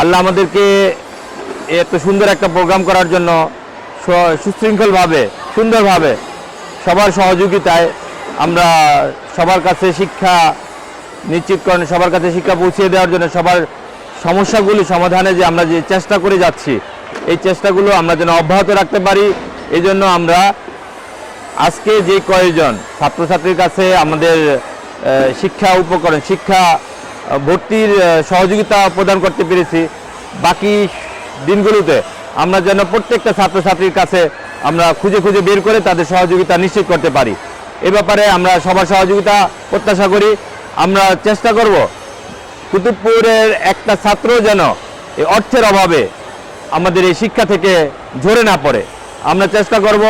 আল্লাহ আমাদেরকে এত সুন্দর একটা প্রোগ্রাম করার জন্য সুশৃঙ্খলভাবে, সুন্দরভাবে সবার সহযোগিতায় আমরা সবার কাছে শিক্ষা নিশ্চিতকরণ, সবার কাছে শিক্ষা পৌঁছে দেওয়ার জন্য সবার সমস্যাগুলি সমাধানে যে আমরা যে চেষ্টা করে যাচ্ছি, এই চেষ্টাগুলো আমরা যেন অব্যাহত রাখতে পারি। এই জন্য আমরা আজকে যে কয়েকজন ছাত্রছাত্রীর কাছে আমাদের শিক্ষা উপকরণ, শিক্ষা ভর্তির সহযোগিতা প্রদান করতে পেরেছি। বাকি দিনগুলোতে আমরা যেন প্রত্যেকটা ছাত্রছাত্রীর কাছে আমরা খুঁজে খুঁজে বের করে তাদের সহযোগিতা নিশ্চিত করতে পারি। এ ব্যাপারে আমরা সবার সহযোগিতা প্রত্যাশা করি। আমরা চেষ্টা করব কুতুবপুরের একটা ছাত্র যেন এই অর্থের অভাবে আমাদের এই শিক্ষা থেকে ঝরে না পড়ে। আমরা চেষ্টা করব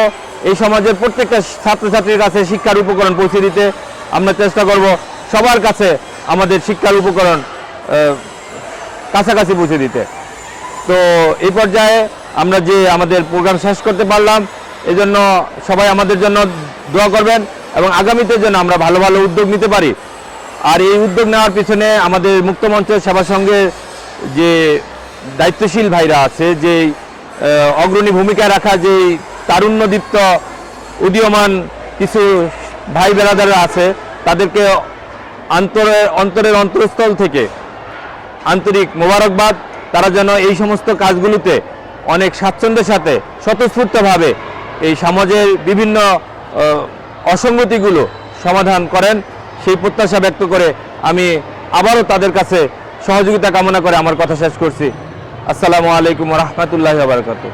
এই সমাজের প্রত্যেকটা ছাত্রছাত্রীর কাছে শিক্ষার উপকরণ পৌঁছে দিতে। আমরা চেষ্টা করব সবার কাছে আমাদের শিক্ষার উপকরণ কাছাকাছি পৌঁছে দিতে। তো এই পর্যায়ে আমরা যে আমাদের প্রোগ্রাম শেষ করতে পারলাম এই জন্য সবাই আমাদের জন্য দোয়া করবেন এবং আগামীতে যেন আমরা ভালো ভালো উদ্যোগ নিতে পারি। আর এই উদ্যোগ নেওয়ার পিছনে আমাদের মুক্তমঞ্চ সেবা সঙ্গে যে দায়িত্বশীল ভাইরা আছে, যে অগ্রণী ভূমিকা রাখা যে তারুণ্যদীপ্ত উদীয়মান কিছু ভাই বেড়াদাররা আছে, তাদেরকে অন্তরের অন্তরের অন্তরস্থল থেকে। আন্তরিক মোবারকবাদ, তারা যেন এই সমস্ত কাজগুলোতে অনেক স্বাচ্ছন্দ্যের সাথে স্বতঃস্ফূর্তভাবে এই সমাজের বিভিন্ন অসঙ্গতিগুলো সমাধান করেন। সেই প্রত্যাশা ব্যক্ত করে আমি আবারও তাদের কাছে সহযোগিতা কামনা করে আমার কথা শেষ করছি। আসসালামু আলাইকুম রহমতুল্লাহ বারকাত